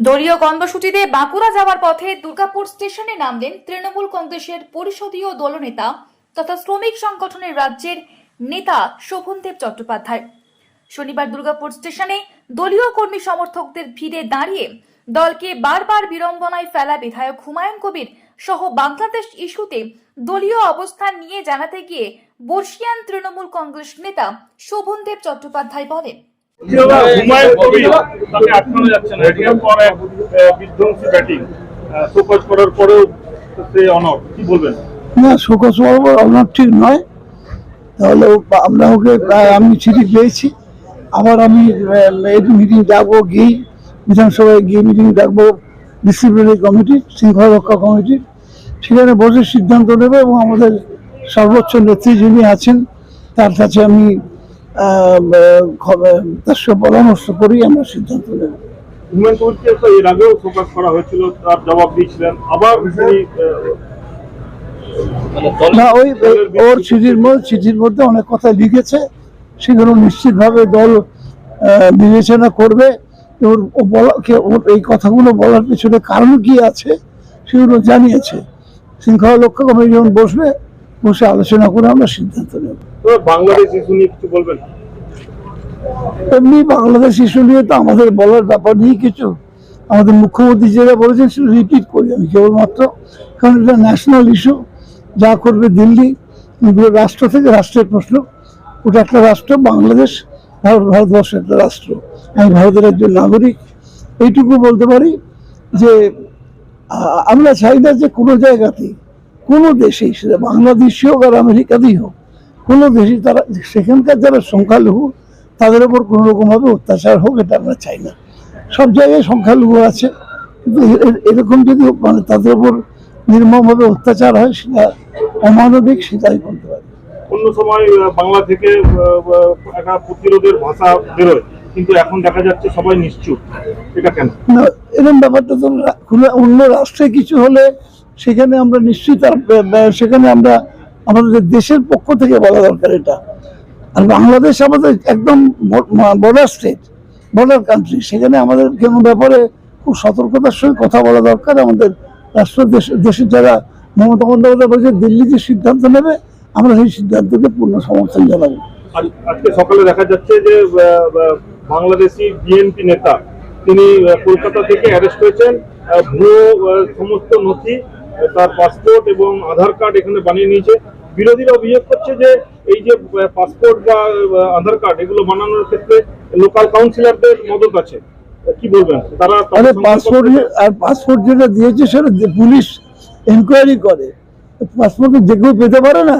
দলীয় কর্মসূচিতে বাঁকুড়া যাওয়ার পথে দুর্গাপুর স্টেশনে নামলেন তৃণমূল কংগ্রেসের পরিষদীয় দলনেতা তথা শ্রমিক সংগঠনের রাজ্যের নেতা শোভনদেব চট্টোপাধ্যায়। শনিবার দুর্গাপুর স্টেশনে দলীয় কর্মী সমর্থকদের ভিড়ে দাঁড়িয়ে দলকে বারবার বিড়ম্বনায় ফেলা বিধায়ক হুমায়ুন কবির সহ বাংলাদেশ ইস্যুতে দলীয় অবস্থান নিয়ে জানাতে গিয়ে বর্ষিয়ান তৃণমূল কংগ্রেস নেতা শোভনদেব চট্টোপাধ্যায় বলেন। হুমায়ুন কবির। তাকে আটকানো যাচ্ছে না। একের পর এক বিধ্বংসী ব্যাটিং। শোকজ করার পরেও সে অনর কি বলবেন? না শোকজ বরাবর অনার ঠিক নয়। তাহলে আমরা ওকে আমি চিঠি পেয়েছি। আবার আমি মিটিং ডাকবো গিয়ে বিধানসভায় গিয়ে মিটিং ডাকবো ডিসিপ্লিনারি কমিটি শৃঙ্খলা রক্ষা কমিটি সেখানে বসে সিদ্ধান্ত নেবে এবং আমাদের সর্বোচ্চ নেত্রী যিনি আছেন তার কাছে আমি তার সঙ্গে পরামর্শ করেই আমরা সিদ্ধান্ত নেব। হুমায়ুন কবিরকে তো এর আগেও শোকজ করা হয়েছিল তার জবাব দিয়েছিলেন। আবার তিনি না ওই ওই- ওর চিঠির মধ্যে চিঠির মধ্যে অনেক কথা লিখেছে। সেগুলো নিশ্চিতভাবে দল আহ, বিবেচনা করবে। ওর ও বলা কে- ওর এই কথাগুলো বলার পিছনে কারণ কি আছে সেগুলো জানিয়েছে। শৃঙ্খলা লক্ষ্য কমিটি যখন বসবে। বসে আলোচনা করে আমরা সিদ্ধান্ত নেব। তো বাংলাদেশ ইস্যু নিয়ে কিছু বলবেন? এমনি বাংলাদেশ ইস্যু নিয়ে তো আমাদের বলার ব্যাপার নেই কিছু আমাদের মুখ্যমন্ত্রী যেটা বলেছেন সেটা রিপিট করি আমি কেবলমাত্র। কারণ এটা ন্যাশনাল ইস্যু যা করবে দিল্লি এগুলো রাষ্ট্র থেকে রাষ্ট্রের প্রশ্ন। ওটা একটা রাষ্ট্র বাংলাদেশ ভারত ভারতবর্ষ একটা রাষ্ট্র। আমি ভারতের একজন নাগরিক। এইটুকু বলতে পারি যে আমরা চাই না যে কোনো জায়গাতেই কোনো দেশেই সেটা বাংলাদেশই হোক আর আমেরিকাতেই হোক কোনো দেশে তারা সেখানকার যারা সংখ্যালঘু তাদের উপর কোনো রকমভাবে অত্যাচার হোক এটা আমরা চাই না। সব জায়গায় সংখ্যালঘু আছে কিন্তু এরকম যদি মানে তাদের উপর নির্মমভাবে অত্যাচার হয় সেটা অমানবিক সেটাই বলতে পারি। অন্য সময় বাংলা থেকে একটা প্রতিরোধের ভাষা বেরোয় কিন্তু এখন দেখা যাচ্ছে সবাই নিশ্চুপ। এটা কেন? না এরকম ব্যাপারটা তো কোনো অন্য রাষ্ট্রে কিছু হলে সেখানে আমরা নিশ্চয়ই তার সেখানে আমরা, আমাদের দেশের পক্ষ থেকে বলা দরকার এটা। আর বাংলাদেশ আমাদের একদম বর্ডার স্টেট বর্ডার কান্ট্রি সেখানে আমাদের কোনো ব্যাপারে খুব সতর্কতার সঙ্গে কথা বলা দরকার। আমাদের রাষ্ট্র দেশের যারা মমতা বন্দ্যোপাধ্যায় বলছে, দিল্লি যে সিদ্ধান্ত নেবে, আমরা সেই সিদ্ধান্তকে পূর্ণ সমর্থন জানাব। আজ- আজকে সকালে দেখা যাচ্ছে যে বাংলাদেশি বিএনপি নেতা, তিনি কলকাতা থেকে অ্যারেস্ট হয়েছেন। ভুয়ো সমস্ত নথি তার পাসপোর্ট এবং আধার কার্ড এখানে বানিয়ে নিয়েছে। বিরোধীরা অভিযোগ করছে যে এই যে পাসপোর্ট বা আধার কার্ড এগুলো বানানোর ক্ষেত্রে লোকাল কাউন্সিলরদের মদত আছে। কি বলবেন? তারা আরে পাসপোর্ট আর পাসপোর্ট যেটা দিয়েছে সেটা পুলিশ এনকোয়ারি করে। পাসপোর্ট যে কেউ পেতে পারে না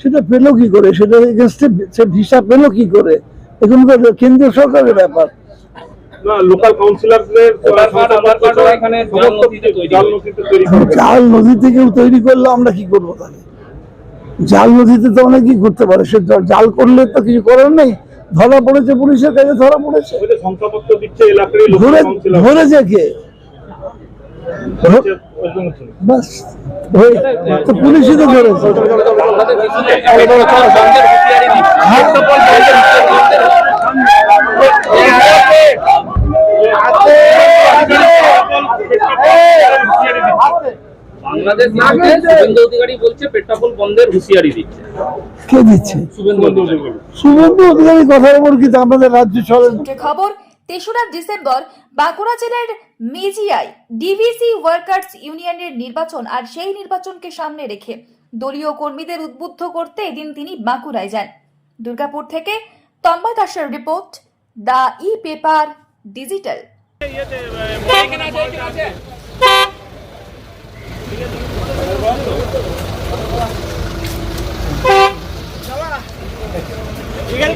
সেটা পেল কি করে? সেটা এগেনস্টে সে ভিসা পেল কি করে? এখন কেন্দ্রীয় সরকারের ব্যাপার। লোকাল কাউন্সিলরদের এখানে জাল করে। নথিতে তৈরি করলে আমরা কি করব তাহলে? জাল নদীতে তো অনেকেই করতে পারে সে জাল করলে তো কিছু করার নেই। ধরা পড়েছে পুলিশের কাছে ধরা পড়েছে। ধরেছে কে। বাস তো পুলিশই তো ধরেছে। বাংলাদেশ ইস্যুতে পেট্রোল বন্ধের হুঁশিয়ারি দিচ্ছে পেট্রোল বন্ধের হুঁশিয়ারি বাংলাদেশ ইস্যুতে শুভেন্দু অধিকারী বলছে পেট্রোল বন্ধের হুঁশিয়ারি দিচ্ছে। কে দিচ্ছে? শুভেন্দু অধিকারী। শুভেন্দু অধিকারী কথার উপর কিন্তু আমাদের রাজ্য চলে? খবর তেসরা ডিসেম্বর বাঁকুড়া জেলার মেজিয়ায় ডিভিসি ওয়ার্কার্স ইউনিয়নের নির্বাচন আর সেই নির্বাচনকে সামনে রেখে দলীয় কর্মীদের উদ্বুদ্ধ করতে এদিন তিনি বাঁকুড়ায় যান। দুর্গাপুর থেকে তন্ময় দাসের report the e paper digital.